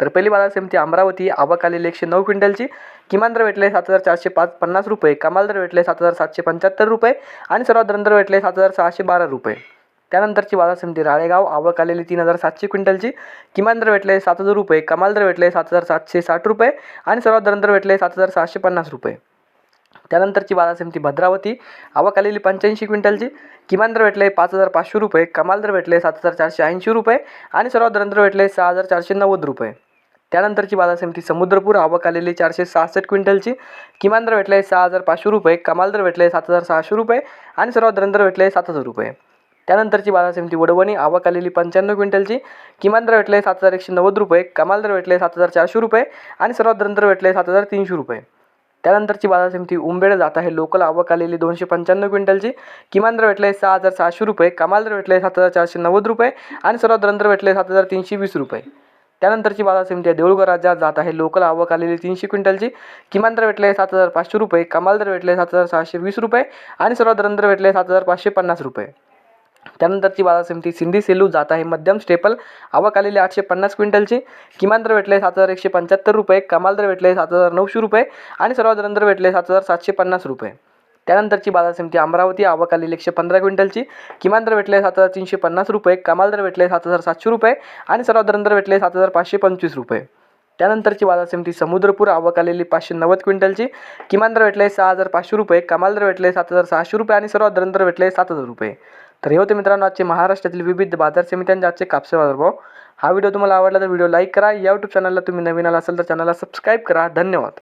तर पहिली बाजार समिती अमरावती आवक आलेली एकशे नऊ क्विंटलची. किमान दर भेटले सात हजार चारशे पाच पन्नास रुपये. कमाल दर भेटले सात हजार सातशे पंच्याहत्तर रुपये. आणि सर्वात दर भेटले सात हजार सहाशे बारा रुपये. त्यानंतरची बाजार समिती राळेगाव आवक आलेली तीन हजार सातशे क्विंटलची. किमान दर भेटले सात हजार रुपये. कमाल दर भेटले सात हजार सातशे साठ रुपये. आणि सर्वात दर भेटले सात हजार सहाशे पन्नास रुपये. त्यानंतरची बाजार समिती भद्रावती आवक आलेली पंच्याऐंशी क्विंटलची. किमान दर भेटले पाच हजार पाचशे रुपये. कमाल दर भेटले सात हजार चारशे ऐंशी रुपये. आणि सर्वात दर दर भेटले सहा हजार चारशे नव्वद रुपये. त्यानंतरची बाजार समिती समुद्रपूर आवक आलेली चारशे सहासष्ट क्विंटलची. किमान दर भेटले सहा हजार पाचशे रुपये कमाल दर भेटले सात हजार सहाशे रुपये आणि सर्वात दर दर भेटले सात हजार रुपये. त्यानंतरची बाजार समिती वडवणी आवक आलेली पंच्याण्णव क्विंटलची. किमान दर भेटले सात हजार एकशे नव्वद रुपये कमाल दर भेटले सात हजार चारशे रुपये आणि सर्वात दर दर भेटले सात हजार तीनशे रुपये. त्यानंतरची बाजार समिती उंबेड जात आहे लोकल आवक आलेली दोनशे पंच्याण्णव क्विंटलची. किमान दर भेटले सहा हजार सहाशे रुपये कमाल दर भेटले सात हजार चारशे नव्वद रुपये आणि सर्वात दर दर भेटले सात हजार तीनशे वीस रुपये. त्यानंतरची बाजार समिती आहे देऊळगाव राज्यात जात आहे. लोकल आवक आलेली तीनशे क्विंटलची. किमान दर भेटले सात हजार पाचशे रुपये. कमाल दर भेटले सात हजार सहाशे वीस रुपये. आणि सर्वात दर दर भेटले सात हजार पाचशे पन्नास रुपये. त्यानंतरची बाजार समिती सिंधी सेलू जात आहे. मध्यम स्टेपल. आवक आलेली आठशे पन्नास क्विंटलची. किमान दर भेटले सात हजार एकशे पंच्याहत्तर रुपये. कमाल दर भेटले सात हजार नऊशे रुपये. आणि सर्वात दर दर भेटले सात हजार सातशे पन्नास रुपये. त्यानंतरची बाजार समिती अमरावती आवक आलेली एकशे पंधरा क्विंटलची. किमान दर भेटले सात हजार तीनशे पन्नास रुपये कमाल दर भेटले सात हजार सातशे रुपये आणि सर्वात दर दर भेटले सात हजार पाचशे पंचवीस रुपये. त्यानंतरची बाजार समिती समुद्रपूर आवक आलेली पाचशे नव्वद क्विंटलची. किमान दर भेटले सहा हजार पाचशे रुपये कमाल दर भेटले सात हजार सहाशे रुपये आणि सर्वात दर दर भेटले सात हजार रुपये. तर हे होते मित्रांनो आजचे महाराष्ट्रातील विविध बाजार समित्यांचे आजचे कापसे बाजारभाव हा व्हिडिओ तुम्हाला आवडला तर व्हिडिओ लाईक करा. या यूट्यूब चॅनलला तुम्ही नवीन आला असेल तर चॅनलला सबस्क्राईब करा. धन्यवाद.